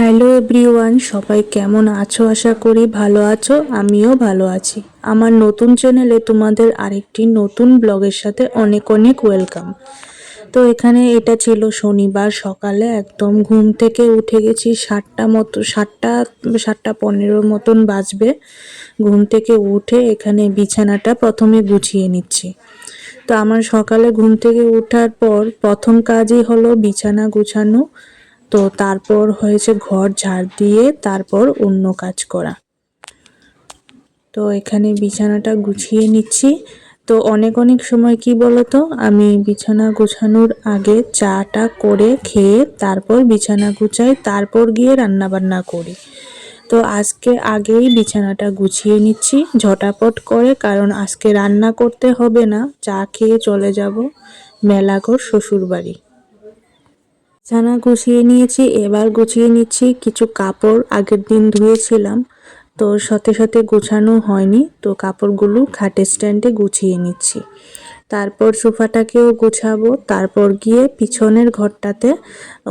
Hello everyone সবাই কেমন আছো? আশা করি ভালো আছো, আমিও ভালো আছি। আমার নতুন চ্যানেলে তোমাদের আরেকটি নতুন ব্লগের সাথে অনেক অনেক ওয়েলকাম তো এখানে এটা ছিল শনিবার সকালে, একদম ঘুম থেকে উঠে গেছি, সাতটা মতো, সাতটা সাতটা পনেরোর মতন বাজবে। ঘুম থেকে উঠে এখানে বিছানাটা প্রথমে গুছিয়ে নিচ্ছি। তো আমার সকালে ঘুম থেকে ওঠার পর প্রথম কাজই হলো বিছানা গুছানো। তো তারপর হয়েছে ঘর ঝাড় দিয়ে তারপর অন্য কাজ করা। তো এখানে বিছানাটা গুছিয়ে নিচ্ছি। তো অনেক অনেক সময় কি বলতো, আমি বিছানা গুছানোর আগে চাটা করে খেয়ে তারপর বিছানা গুছাই, তারপর গিয়ে রান্না বান্না করি। তো আজকে আগেই বিছানাটা গুছিয়ে নিচ্ছি, ঝটাপট করে, কারণ আজকে রান্না করতে হবে না, চা খেয়ে চলে যাব মেলাঘর শ্বশুর বিছানা গুছিয়ে নিয়েছি, এবার গুছিয়ে নিচ্ছি। কিছু কাপড় আগের দিন ধুয়েছিলাম, তো সাথে সাথে গুছানো হয়নি, তো কাপড়গুলো খাটে স্ট্যান্ডে গুছিয়ে নিচ্ছি। তারপর সোফাটাকেও গুছাবো, তারপর গিয়ে পিছনের ঘরটাতে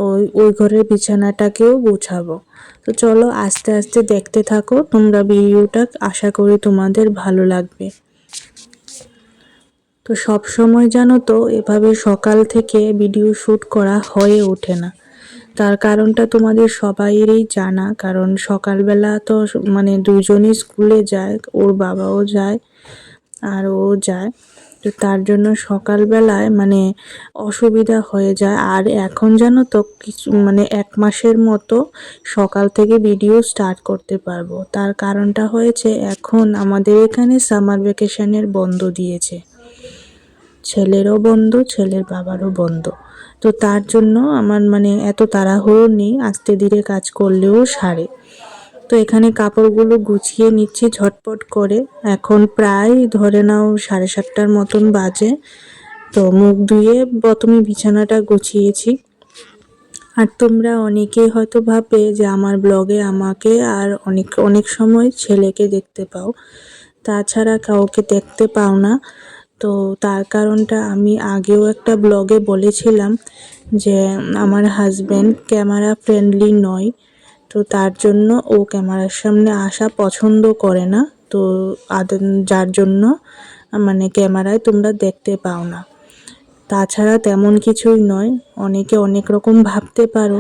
ওই ওই ঘরের বিছানাটাকেও গুছাবো। তো চলো আস্তে আস্তে দেখতে থাকো, তোমরা ভিডিওটা আশা করি তোমাদের ভালো লাগবে। তো সব সময় জানো তো, এভাবে সকাল থেকে ভিডিও শ্যুট করা হয়ে ওঠে না। তার কারণটা তোমাদের সবাইয়েরই জানা, কারণ সকালবেলা তো মানে দুজনই স্কুলে যায়, ওর বাবাও যায়, আর ও যায়। তো তার জন্য সকালবেলায় মানে অসুবিধা হয়ে যায়। আর এখন জানো তো, কিছু মানে এক মাসের মতো সকাল থেকে ভিডিও স্টার্ট করতে পারব। তার কারণটা হয়েছে এখন আমাদের এখানে সামার ভ্যাকেশনের বন্ধ দিয়েছে। ছেলেরও বন্ধ, ছেলের বাবারও বন্ধ। তো তার জন্য আমার মানে এত তাড়াহুড়ো নেই, আস্তে ধীরে কাজ করলেও সারে। তো এখানে কাপড়গুলো গুছিয়ে নিচ্ছি ঝটপট করে। এখন প্রায় ধরে নাও সাড়ে সাতটার মতন বাজে। তো মুখ ধুয়ে প্রথমে বিছানাটা গুছিয়েছি। আর তোমরা অনেকেই হয়তো ভাবে যে আমার ব্লগে আমাকে আর অনেক অনেক সময় ছেলেকে দেখতে পাও। তাছাড়া কাউকে দেখতে পাও না। তো তার কারণটা আমি আগেও একটা ব্লগে বলেছিলাম যে, আমার হাজব্যান্ড ক্যামেরা ফ্রেন্ডলি নয়, তো তার জন্য ও ক্যামেরার সামনে আসা পছন্দ করে না। তো যার জন্য মানে ক্যামেরায় তোমরা দেখতে পাও না। তাছাড়া তেমন কিছুই নয়, অনেকে অনেক রকম ভাবতে পারো,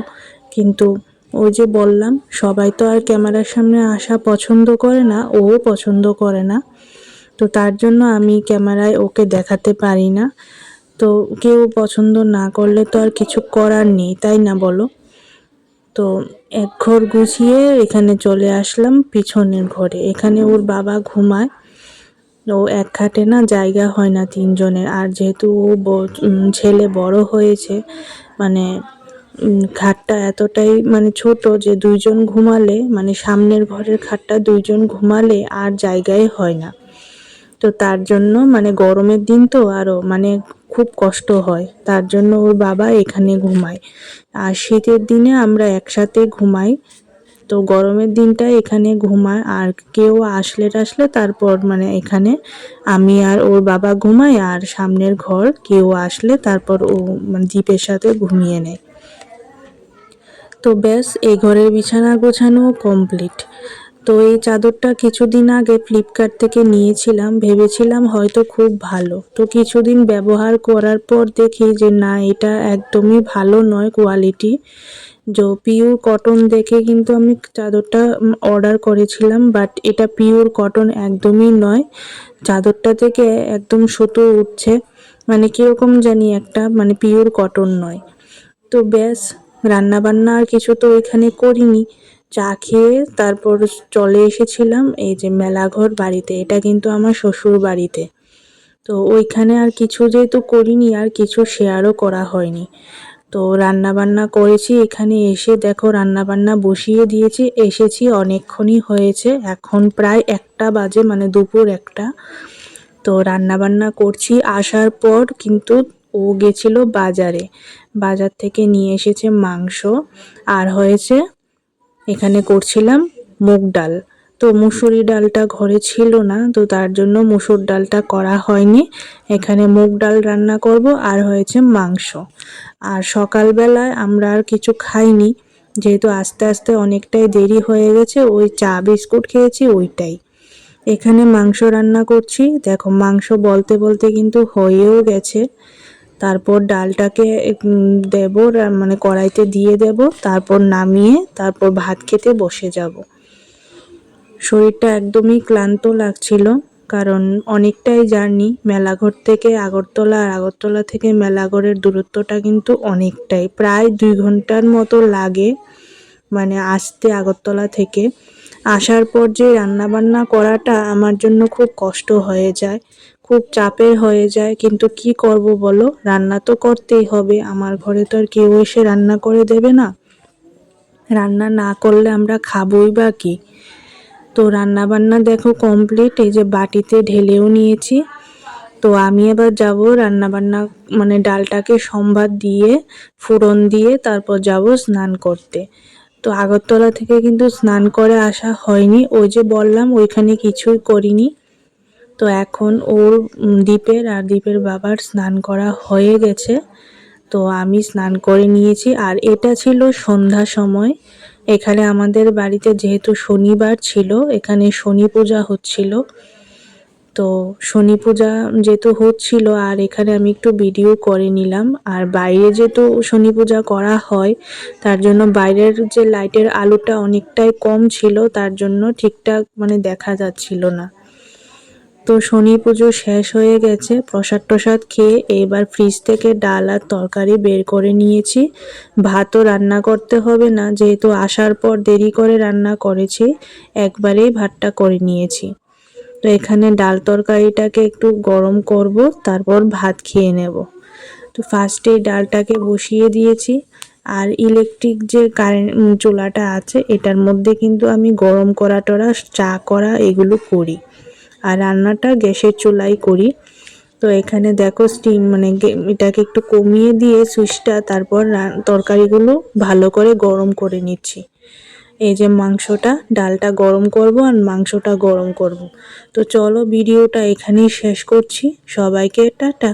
কিন্তু ওই যে বললাম, সবাই তো আর ক্যামেরার সামনে আসা পছন্দ করে না ও পছন্দ করে না। তো তার জন্য আমি ক্যামেরায় ওকে দেখাতে পারি না। তো কেউ পছন্দ না করলে তো আর কিছু করার নেই, তাই না বলো? তো এক ঘর গুছিয়ে এখানে চলে আসলাম পিছনের ঘরে। এখানে ওর বাবা ঘুমায়। ও এক খাটে না জায়গা হয় না তিনজনের। আর যেহেতু ও ছেলে বড় হয়েছে মানে খাটটা এতটাই মানে ছোট যে দুইজন ঘুমালে মানে সামনের ঘরের খাটটা দুইজন ঘুমালে আর জায়গায় হয় না। তো তার জন্য মানে গরমের দিন তো আরও মানে খুব কষ্ট হয়। তার জন্য ওর বাবা এখানে ঘুমায়। আর শীতের দিনে আমরা একসাথে ঘুমাই। তো গরমের দিনটা এখানে ঘুমায়। আর কেউ আসলে টাসলে তারপর মানে এখানে আমি আর ওর বাবা ঘুমাই। আর সামনের ঘর কেউ আসলে তারপর ও মানে দ্বীপের সাথে ঘুমিয়ে নেয়। তো ব্যাস, এই ঘরের বিছানা গোছানো কমপ্লিট তো এই চাদরটা কিছুদিন আগে ফ্লিপকার্ট থেকে নিয়েছিলাম। ভেবেছিলাম হয়তো খুব ভালো। তো কিছুদিন ব্যবহার করার পর দেখি যে না, এটা একদমই ভালো নয় কোয়ালিটি যে পিওর কটন দেখে কিন্তু আমি চাদরটা অর্ডার করেছিলাম বাট এটা পিওর কটন একদমই নয়। চাদরটা থেকে একদম সুতো উঠছে। মানে কীরকম জানি একটা মানে পিওর কটন নয়। তো ব্যাস, রান্নাবান্না আর কিছু তো ওইখানে করিনি। চা খেয়ে তারপর চলে এসেছিলাম এই যে মেলাঘর বাড়িতে। এটা কিন্তু আমার শ্বশুর বাড়িতে। তো ওইখানে আর কিছু যেহেতু করিনি, আর কিছু শেয়ারও করা হয়নি। তো রান্না বান্না করেছি, এখানে এসে দেখো রান্না বান্না বসিয়ে দিয়েছি। এসেছি, অনেকক্ষণই হয়েছে। এখন প্রায় একটা বাজে মানে দুপুর একটা। তো রান্না বান্না করছি। আসার পর কিন্তু ও গেছিল বাজারে। বাজার থেকে নিয়ে এসেছে মাংস। আর হয়েছে এখানে করছিলাম মুগ ডাল। তো মুসুরি ডালটা ঘরে ছিল না, তো তার জন্য মুসুর ডালটা করা হয়নি। এখানে মুগ ডাল রান্না করব, আর হয়েছে মাংস। আর সকালবেলায় আমরা আর কিছু খাইনি, যেহেতু আস্তে আস্তে অনেকটাই দেরি হয়ে গেছে, ওই চা বিস্কুট খেয়েছি, ওইটাই। এখানে মাংস রান্না করছি। দেখো, মাংস বলতে বলতে কিন্তু হয়েও গেছে। তারপর ডালটাকে দেব মানে কড়াইতে দিয়ে দেব, তারপর নামিয়ে তারপর ভাত খেতে বসে যাব। শরীরটা একদমই ক্লান্ত লাগছিল, কারণ অনেকটাই জার্নি, মেলাঘর থেকে আগরতলা আর আগরতলা থেকে মেলাঘরের দূরত্বটা কিন্তু অনেকটাই। প্রায় দুই ঘণ্টার মতো লাগে মানে আসতে আগরতলা থেকে। আসার পর যে রান্নাবান্না করাটা আমার জন্য খুব কষ্ট হয়ে যায়, খুব চাপের হয়ে যায়। কিন্তু কি করব বলো? রান্না তো করতেই হবে। আমার ঘরে তো আর কেউ এসে রান্না করে দেবে না। রান্না না করলে আমরা খাবোই বা কি? তো রান্না বান্না দেখো কমপ্লিট এই যে বাটিতে ঢেলেও নিয়েছি। তো আমি এবার যাব রান্না বান্না মানে ডালটাকে সম্বাদ দিয়ে ফোড়ন দিয়ে, তারপর যাব স্নান করতে। তো আগরতলা থেকে কিন্তু স্নান করে আসা হয়নি। ওই যে বললাম, ওইখানে কিছুই করিনি। তো এখন ওর দ্বীপের আর দ্বীপের বাবার স্নান করা হয়ে গেছে। তো আমি স্নান করে নিয়েছি। আর এটা ছিল সন্ধ্যা সময়। এখানে আমাদের বাড়িতে যেহেতু শনিবার ছিল, এখানে শনি পূজা হচ্ছিল। তো শনি পূজা যেহেতু হচ্ছিল, আর এখানে আমি একটু ভিডিও করে নিলাম। আর বাইরে যেহেতু শনি পূজা করা হয়, তার জন্য বাইরের যে লাইটের আলোটা অনেকটাই কম ছিল, তার জন্য ঠিকঠাক মানে দেখা যাচ্ছিল না। তো শনি পুজো শেষ হয়ে গেছে, প্রসাদ টসাদ খেয়ে এবার ফ্রিজ থেকে ডাল আর তরকারি বের করে নিয়েছি। ভাতও রান্না করতে হবে না, যেহেতু আসার পর দেরি করে রান্না করেছি, একবারেই ভাতটা করে নিয়েছি। তো এখানে ডাল তরকারিটাকে একটু গরম করব, তারপর ভাত খেয়ে নেব। তো ফার্স্টে ডালটাকে বসিয়ে দিয়েছি, আর ইলেকট্রিক যে কারেন্ট চুলাটা আছে, এটার মধ্যে কিন্তু আমি গরম করা টরা, চা করা এগুলো করি। আর রান্নাটা গ্যাসের চুলাই করি। তো এখানে দেখো স্টিম মানে এটাকে একটু কমিয়ে দিয়ে সুইচটা তারপর তরকারিগুলো ভালো করে গরম করে নিচ্ছি। এই যে মাংসটা, ডালটা গরম করব আর মাংসটা গরম করব। তো চলো ভিডিওটা এখানেই শেষ করছি। সবাইকে টাটা।